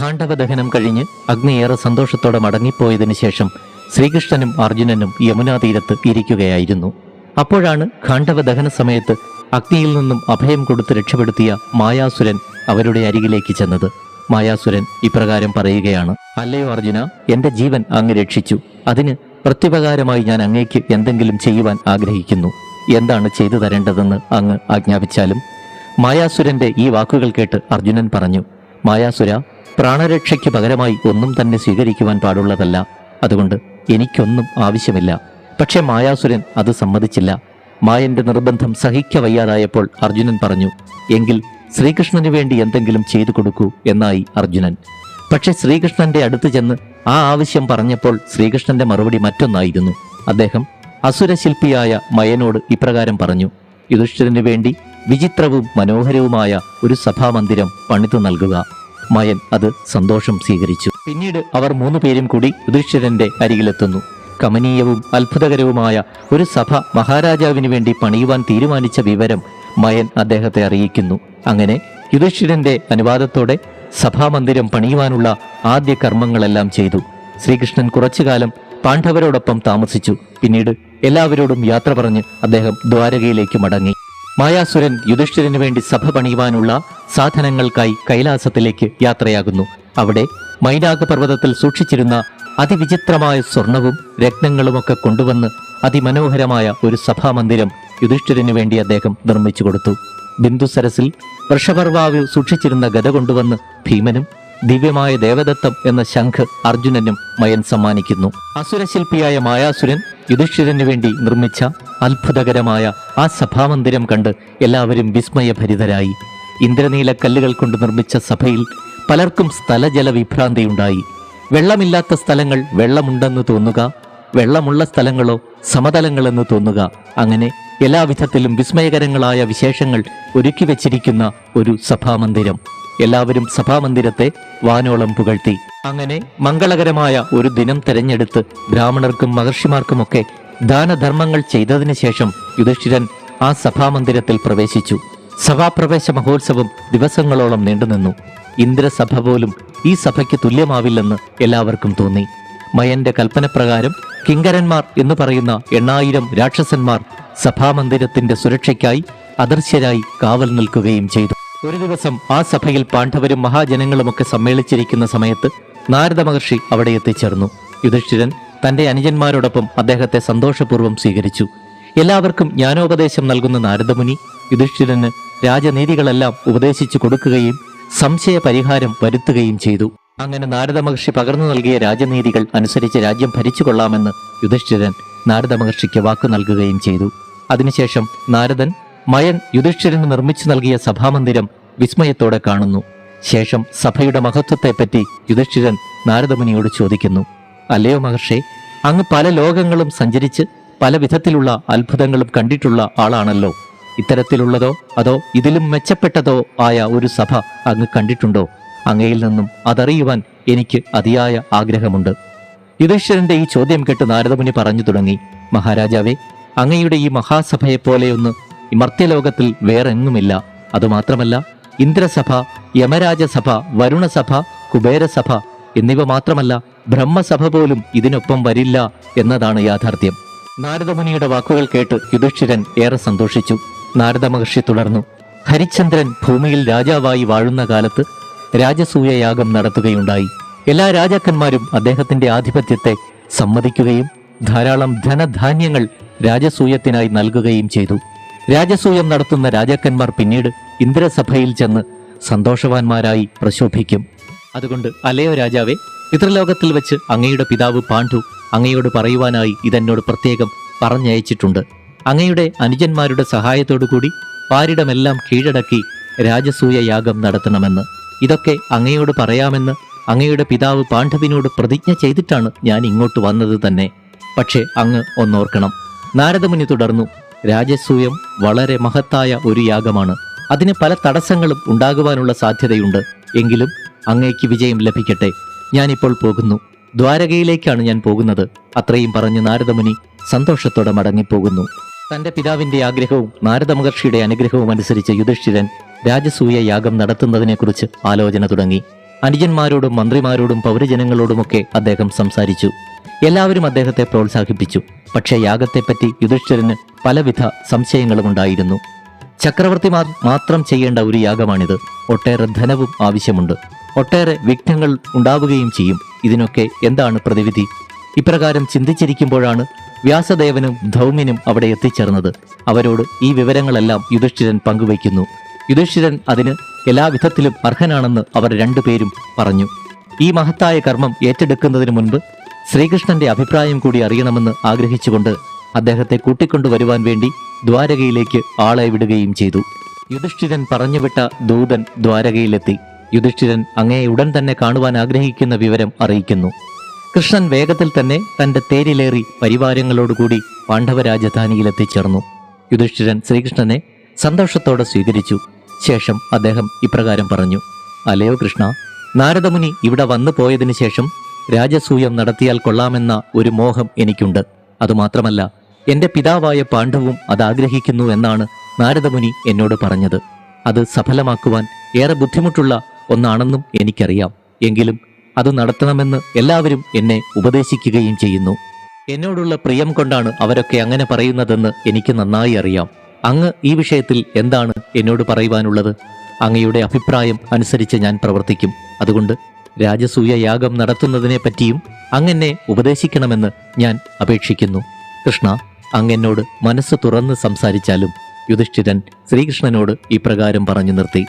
ഖാണ്ഡവദഹനം കഴിഞ്ഞ് അഗ്നിയേറെ സന്തോഷത്തോടെ മടങ്ങിപ്പോയതിനു ശേഷം ശ്രീകൃഷ്ണനും അർജുനനും യമുനാ തീരത്ത് ഇരിക്കുകയായിരുന്നു. അപ്പോഴാണ് ഖാണ്ഡവ ദഹന സമയത്ത് അഗ്നിയിൽ നിന്നും അഭയം കൊടുത്ത് രക്ഷപ്പെടുത്തിയ മായാസുരൻ അവരുടെ അരികിലേക്ക് ചെന്നത്. മായാസുരൻ ഇപ്രകാരം പറയുകയാണ് അല്ലയോ അർജുന എന്റെ ജീവൻ അങ്ങ് രക്ഷിച്ചു. അതിന് പ്രത്യുപകാരമായി ഞാൻ അങ്ങേക്ക് എന്തെങ്കിലും ചെയ്യുവാൻ ആഗ്രഹിക്കുന്നു. എന്താണ് ചെയ്തു തരേണ്ടതെന്ന് അങ്ങ് ആജ്ഞാപിച്ചാലും? മായാസുരന്റെ ഈ വാക്കുകൾ കേട്ട് അർജുനൻ പറഞ്ഞു മായാസുര പ്രാണരക്ഷയ്ക്ക് പകരമായി ഒന്നും തന്നെ സ്വീകരിക്കുവാൻ പാടുള്ളതല്ല. അതുകൊണ്ട് എനിക്കൊന്നും ആവശ്യമില്ല. പക്ഷേ മായാസുരൻ അത് സമ്മതിച്ചില്ല. മായന്റെ നിർബന്ധം സഹിക്കവയ്യാതായപ്പോൾ അർജുനൻ പറഞ്ഞു എങ്കിൽ ശ്രീകൃഷ്ണന് വേണ്ടി എന്തെങ്കിലും ചെയ്തു കൊടുക്കൂ എന്നായി അർജുനൻ. പക്ഷേ ശ്രീകൃഷ്ണന്റെ അടുത്ത് ചെന്ന് ആ ആവശ്യം പറഞ്ഞപ്പോൾ ശ്രീകൃഷ്ണന്റെ മറുപടി മറ്റൊന്നായിരുന്നു. അദ്ദേഹം അസുരശില്പിയായ മയനോട് ഇപ്രകാരം പറഞ്ഞു യുധിഷ്ഠിരന് വേണ്ടി വിചിത്രവും മനോഹരവുമായ ഒരു സഭാമന്ദിരം പണിതു നൽകുക. മയൻ അത് സന്തോഷം സ്വീകരിച്ചു. പിന്നീട് അവർ മൂന്നു പേരും കൂടി യുധിഷ്ഠിരന്റെ അരികിലെത്തുന്നു. കമനീയവും അത്ഭുതകരവുമായ ഒരു സഭ മഹാരാജാവിന് വേണ്ടി പണിയുവാൻ തീരുമാനിച്ച വിവരം മയൻ അദ്ദേഹത്തെ അറിയിക്കുന്നു. അങ്ങനെ യുധിഷ്ഠിരന്റെ അനുവാദത്തോടെ സഭാമന്ദിരം പണിയുവാനുള്ള ആദ്യ കർമ്മങ്ങളെല്ലാം ചെയ്തു. ശ്രീകൃഷ്ണൻ കുറച്ചുകാലം പാണ്ഡവരോടൊപ്പം താമസിച്ചു. പിന്നീട് എല്ലാവരോടും യാത്ര പറഞ്ഞ് അദ്ദേഹം ദ്വാരകയിലേക്ക് മടങ്ങി. മായാസുരൻ യുധിഷ്ഠിരന് വേണ്ടി സഭ പണിയുവാനുള്ള സാധനങ്ങൾക്കായി കൈലാസത്തിലേക്ക് യാത്രയാകുന്നു. അവിടെ മൈനാഗപർവതത്തിൽ സൂക്ഷിച്ചിരുന്ന അതിവിചിത്രമായ സ്വർണവും രത്നങ്ങളുമൊക്കെ കൊണ്ടുവന്ന് അതിമനോഹരമായ ഒരു സഭാമന്ദിരം യുധിഷ്ഠിരന് വേണ്ടി അദ്ദേഹം നിർമ്മിച്ചു കൊടുത്തു. ബിന്ദുസരസിൽ വൃഷപർവാവിൽ സൂക്ഷിച്ചിരുന്ന ഗത കൊണ്ടുവന്ന് ഭീമനും ദിവ്യമായ ദേവദത്തം എന്ന ശംഖ് അർജുനനും മയൻ സമ്മാനിക്കുന്നു. അസുരശില്പിയായ മായാസുരൻ യുധിഷ്ഠിരന് വേണ്ടി നിർമ്മിച്ച അത്ഭുതകരമായ ആ സഭാമന്ദിരം കണ്ട് എല്ലാവരും വിസ്മയഭരിതരായി. ഇന്ദ്രനീല കല്ലുകൾ കൊണ്ട് നിർമ്മിച്ച സഭയിൽ പലർക്കും സ്ഥലജല വിഭ്രാന്തിയുണ്ടായി വെള്ളമില്ലാത്ത സ്ഥലങ്ങൾ വെള്ളമുണ്ടെന്ന് തോന്നുക വെള്ളമുള്ള സ്ഥലങ്ങളോ സമതലങ്ങളെന്ന് തോന്നുക. അങ്ങനെ എല്ലാവിധത്തിലും വിസ്മയകരങ്ങളായ വിശേഷങ്ങൾ ഒരുക്കി വച്ചിരിക്കുന്ന ഒരു സഭാമന്ദിരം. എല്ലാവരും സഭാമന്ദിരത്തെ വാനോളം പുകഴ്ത്തി. അങ്ങനെ മംഗളകരമായ ഒരു ദിനം തെരഞ്ഞെടുത്ത് ബ്രാഹ്മണർക്കും മഹർഷിമാർക്കുമൊക്കെ ദാനധർമ്മങ്ങൾ ചെയ്തതിനു ശേഷം യുധിഷ്ഠിരൻ ആ സഭാമന്ദിരത്തിൽ പ്രവേശിച്ചു. സഭാപ്രവേശ മഹോത്സവം ദിവസങ്ങളോളം നീണ്ടുനിന്നു. ഇന്ദ്രസഭ പോലും ഈ സഭയ്ക്ക് തുല്യമാവില്ലെന്ന് എല്ലാവർക്കും തോന്നി. മയന്റെ കൽപ്പനപ്രകാരം കിങ്കരന്മാർ എന്ന് പറയുന്ന എണ്ണായിരം രാക്ഷസന്മാർ സഭാമന്ദിരത്തിന്റെ സുരക്ഷയ്ക്കായി അദർശ്യരായി കാവൽ നിൽക്കുകയും ചെയ്തു. ഒരു ദിവസം ആ സഭയിൽ പാണ്ഡവരും മഹാജനങ്ങളുമൊക്കെ സമ്മേളിച്ചിരിക്കുന്ന സമയത്ത് നാരദ മഹർഷി അവിടെ എത്തിച്ചേർന്നു. യുധിഷ്ഠിരൻ തന്റെ അനുജന്മാരോടൊപ്പം അദ്ദേഹത്തെ സന്തോഷപൂർവം സ്വീകരിച്ചു. എല്ലാവർക്കും ജ്ഞാനോപദേശം നൽകുന്ന നാരദമുനി യുധിഷ്ഠിരന് രാജനീതികളെല്ലാം ഉപദേശിച്ചു കൊടുക്കുകയും സംശയ പരിഹാരം വരുത്തുകയും ചെയ്തു. അങ്ങനെ നാരദ മഹർഷി പകർന്നു നൽകിയ രാജനീതികൾ അനുസരിച്ച് രാജ്യം ഭരിച്ചു കൊള്ളാമെന്ന് യുധിഷ്ഠിരൻ നാരദ മഹർഷിക്ക് വാക്കു നൽകുകയും ചെയ്തു. അതിനുശേഷം നാരദൻ മയൻ യുധിഷ്ഠിരന് നിർമ്മിച്ചു നൽകിയ സഭാമന്ദിരം വിസ്മയത്തോടെ കാണുന്നു. ശേഷം സഭയുടെ മഹത്വത്തെപ്പറ്റി യുധിഷ്ഠിരൻ നാരദമുനിയോട് ചോദിക്കുന്നു. അല്ലയോ മഹർഷേ അങ്ങ് പല ലോകങ്ങളും സഞ്ചരിച്ച് പല വിധത്തിലുള്ള അത്ഭുതങ്ങളും കണ്ടിട്ടുള്ള ആളാണല്ലോ. ഇത്തരത്തിലുള്ളതോ അതോ ഇതിലും മെച്ചപ്പെട്ടതോ ആയ ഒരു സഭ അങ്ങ് കണ്ടിട്ടുണ്ടോ? അങ്ങയിൽ നിന്നും അതറിയുവാൻ എനിക്ക് അതിയായ ആഗ്രഹമുണ്ട്. യുധിഷ്ഠിരന്റെ ഈ ചോദ്യം കേട്ട് നാരദമുനി പറഞ്ഞു തുടങ്ങി. മഹാരാജാവേ അങ്ങയുടെ ഈ മഹാസഭയെപ്പോലെയൊന്ന് മർത്യലോകത്തിൽ വേറെങ്ങുമില്ല. അതുമാത്രമല്ല ഇന്ദ്രസഭ യമരാജസഭ വരുണസഭ കുബേരസഭ എന്നിവ മാത്രമല്ല ബ്രഹ്മസഭ പോലും ഇതിനൊപ്പം വരില്ല എന്നതാണ് യാഥാർത്ഥ്യം. നാരദമുനിയുടെ വാക്കുകൾ കേട്ട് യുധിഷ്ഠിരൻ ഏറെ സന്തോഷിച്ചു. നാരദ മഹർഷി തുടർന്നു ഹരിചന്ദ്രൻ ഭൂമിയിൽ രാജാവായി വാഴുന്ന കാലത്ത് രാജസൂയയാഗം നടത്തുകയുണ്ടായി. എല്ലാ രാജാക്കന്മാരും അദ്ദേഹത്തിന്റെ ആധിപത്യത്തെ സമ്മതിക്കുകയും ധാരാളം ധനധാന്യങ്ങൾ രാജസൂയത്തിനായി നൽകുകയും ചെയ്തു. രാജസൂയം നടത്തുന്ന രാജാക്കന്മാർ പിന്നീട് ഇന്ദ്രസഭയിൽ ചെന്ന് സന്തോഷവാന്മാരായി പ്രശോഭിക്കും. അതുകൊണ്ട് അലയോ രാജാവേ പിതൃലോകത്തിൽ വെച്ച് അങ്ങയുടെ പിതാവ് പാണ്ഡു അങ്ങയോട് പറയുവാനായി ഇതെന്നോട് പ്രത്യേകം പറഞ്ഞയച്ചിട്ടുണ്ട്. അങ്ങയുടെ അനുജന്മാരുടെ സഹായത്തോടുകൂടി പാരിടമെല്ലാം കീഴടക്കി രാജസൂയ യാഗം നടത്തണമെന്ന്. ഇതൊക്കെ അങ്ങയോട് പറയാമെന്ന് അങ്ങയുടെ പിതാവ് പാണ്ഡവിനോട് പ്രതിജ്ഞ ചെയ്തിട്ടാണ് ഞാൻ ഇങ്ങോട്ട് വന്നത് തന്നെ. പക്ഷേ അങ്ങ് ഒന്നോർക്കണം. നാരദമുനി തുടർന്നു രാജസൂയം വളരെ മഹത്തായ ഒരു യാഗമാണ്. അതിന് പല തടസ്സങ്ങളും ഉണ്ടാകുവാനുള്ള സാധ്യതയുണ്ട്. എങ്കിലും അങ്ങേക്ക് വിജയം ലഭിക്കട്ടെ. ഞാനിപ്പോൾ പോകുന്നു. ദ്വാരകയിലേക്കാണ് ഞാൻ പോകുന്നത്. അത്രയും പറഞ്ഞ് നാരദമുനി സന്തോഷത്തോടെ മടങ്ങിപ്പോകുന്നു. തന്റെ പിതാവിന്റെ ആഗ്രഹവും നാരദ മഹർഷിയുടെ അനുഗ്രഹവും അനുസരിച്ച് യുധിഷ്ഠിരൻ രാജസൂയ യാഗം നടത്തുന്നതിനെക്കുറിച്ച് ആലോചന തുടങ്ങി. അനുജന്മാരോടും മന്ത്രിമാരോടും പൗരജനങ്ങളോടുമൊക്കെ അദ്ദേഹം സംസാരിച്ചു. എല്ലാവരും അദ്ദേഹത്തെ പ്രോത്സാഹിപ്പിച്ചു. പക്ഷേ യാഗത്തെപ്പറ്റി യുധിഷ്ഠിരന് പലവിധ സംശയങ്ങളും ഉണ്ടായിരുന്നു. ചക്രവർത്തിമാർ മാത്രം ചെയ്യേണ്ട ഒരു യാഗമാണിത്. ഒട്ടേറെ ധനവും ആവശ്യമുണ്ട്. ഒട്ടേറെ വിഘ്നങ്ങൾ ഉണ്ടാവുകയും ചെയ്യും. ഇതിനൊക്കെ എന്താണ് പ്രതിവിധി? ഇപ്രകാരം ചിന്തിച്ചിരിക്കുമ്പോഴാണ് വ്യാസദേവനും ധൗമ്യനും അവിടെ എത്തിച്ചേർന്നത്. അവരോട് ഈ വിവരങ്ങളെല്ലാം യുധിഷ്ഠിരൻ പങ്കുവയ്ക്കുന്നു. യുധിഷ്ഠിരൻ അതിന് എല്ലാവിധത്തിലും അർഹനാണെന്ന് അവർ രണ്ടുപേരും പറഞ്ഞു. ഈ മഹത്തായ കർമ്മം ഏറ്റെടുക്കുന്നതിന് മുൻപ് ശ്രീകൃഷ്ണന്റെ അഭിപ്രായം കൂടി അറിയണമെന്ന് ആഗ്രഹിച്ചുകൊണ്ട് അദ്ദേഹത്തെ കൂട്ടിക്കൊണ്ടുവരുവാൻ വേണ്ടി ദ്വാരകയിലേക്ക് ആളെ വിടുകയും ചെയ്തു. യുധിഷ്ഠിരൻ പറഞ്ഞുവിട്ട ദൂതൻ ദ്വാരകയിലെത്തി. യുധിഷ്ഠിരൻ അങ്ങയെ ഉടൻ തന്നെ കാണുവാൻ ആഗ്രഹിക്കുന്ന വിവരം അറിയിക്കുന്നു. കൃഷ്ണൻ വേഗത്തിൽ തന്നെ തന്റെ തേരിലേറി പരിവാരങ്ങളോടുകൂടി പാണ്ഡവ രാജധാനിയിലെത്തിച്ചേർന്നു യുധിഷ്ഠിരൻ ശ്രീകൃഷ്ണനെ സന്തോഷത്തോടെ സ്വീകരിച്ചു. ശേഷം അദ്ദേഹം ഇപ്രകാരം പറഞ്ഞു. അലയോ കൃഷ്ണ നാരദമുനി ഇവിടെ വന്നു പോയതിനു ശേഷം രാജസൂയം നടത്തിയാൽ കൊള്ളാമെന്ന ഒരു മോഹം എനിക്കുണ്ട്. അതുമാത്രമല്ല എന്റെ പിതാവായ പാണ്ഡവും അത് ആഗ്രഹിക്കുന്നു എന്നാണ് നാരദമുനി എന്നോട് പറഞ്ഞത്. അത് സഫലമാക്കുവാൻ ഏറെ ബുദ്ധിമുട്ടുള്ള ഒന്നാണെന്നും എനിക്കറിയാം. എങ്കിലും അത് നടത്തണമെന്ന് എല്ലാവരും എന്നെ ഉപദേശിക്കുകയും ചെയ്യുന്നു. എന്നോടുള്ള പ്രിയം കൊണ്ടാണ് അവരൊക്കെ അങ്ങനെ പറയുന്നതെന്ന് എനിക്ക് നന്നായി അറിയാം. അങ്ങ് ഈ വിഷയത്തിൽ എന്താണ് എന്നോട് പറയുവാനുള്ളത്? അങ്ങയുടെ അഭിപ്രായം അനുസരിച്ച് ഞാൻ പ്രവർത്തിക്കും. അതുകൊണ്ട് രാജസൂയ യാഗം നടത്തുന്നതിനെ പറ്റിയും അങ്ങനെ ഉപദേശിക്കണമെന്ന് ഞാൻ അപേക്ഷിക്കുന്നു. കൃഷ്ണ അങ്ങെന്നോട് മനസ്സ് തുറന്ന് സംസാരിച്ചാലും യുധിഷ്ഠിരൻ ശ്രീകൃഷ്ണനോട് ഇപ്രകാരം പറഞ്ഞു നിർത്തി.